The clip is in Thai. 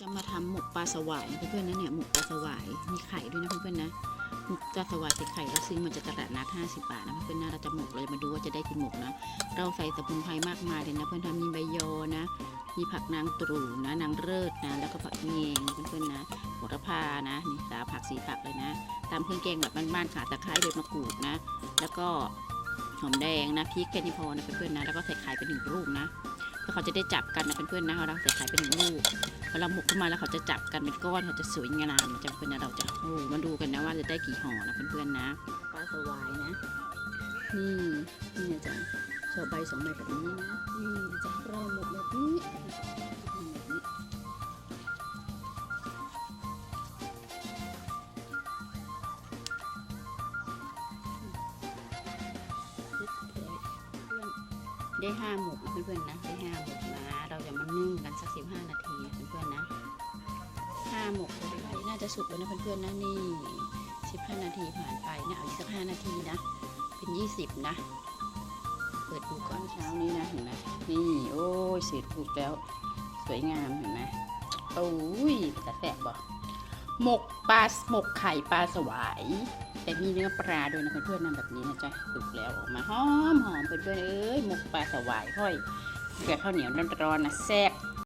จะมาทำหมกปลาสวายนะเพื่อนๆนะเนี่ยหมกปลาสวายมีไข่ด้วยนะเพื่อนๆนะหมกปลาสวายใส่ไข่เราซื้อมาจากตลาดนัด50 บาทนะเพื่อนๆนะเราจะหมกเราจะมาดูว่าจะได้กินหมกนะเราใส่สมุนไพรมากมายเลยนะเพื่อนๆมีใบยอนะ มีผักนางตรูนะนางเลิศนะแล้วก็ผักเงงเพื่อนๆนะโหระพานะนี่สาผักสีผักเลยนะตามเครื่องแกงแบบบ้านๆค่ะตะไคร้ใบมะกรูดนะ แล้วก็หอมแดงนะพริกแค่นี้พอนะเพื่อนๆนะแล้วก็ใส่ไข่เป็นหนึ่งลูกนะ พื่อเขาจะได้จับกันนะเพื่อนๆนะเราใส่ไข่เป็นหนึ่งลูกเวลาหมกขึ้นมาแล้วเขาจะจับกันเป็นก้อนเขาจะสวยงามนะจ๊ะเพื่อนๆนะเราจะโอ้มาดูกันนะว่าจะได้กี่ห่อนะเพื่อนๆนะปลาสวายนะนี่นี่นะจ๊ะชอบใบสองใบแบบนี้นะนี่นะจ๊ะเราหม ได้ห้าหมกเพื่อนๆนะได้ห้าหมกนะเราจะมานึ่งกันสักสิบห้านาทีเพื่อนๆนะห้าหมกเลยน่าจะสุกแล้วนะเพื่อนๆนะนี่สิบห้านาทีผ่านไปนะเอาอีกสักห้านาทีนะเป็นยี่สิบนะเปิดดูก่อนเช้านี้นะเห็นไหมนี่โอ้ยเสร็จถูกแล้วสวยงามเห็นไหมโอ้ยแต่แสบบ่ หมกปลาหมกไข่ปลาสวาย แต่มีเนื้อปลาด้วยนะเพื่อนๆนำแบบนี้นะจ๊ะสุกแล้วออกมาหอมหอมเพื่อนๆเอ้ยหมกปลาสวายห้อยแกบข้าวเหนียวร้อนๆนะแซ่บ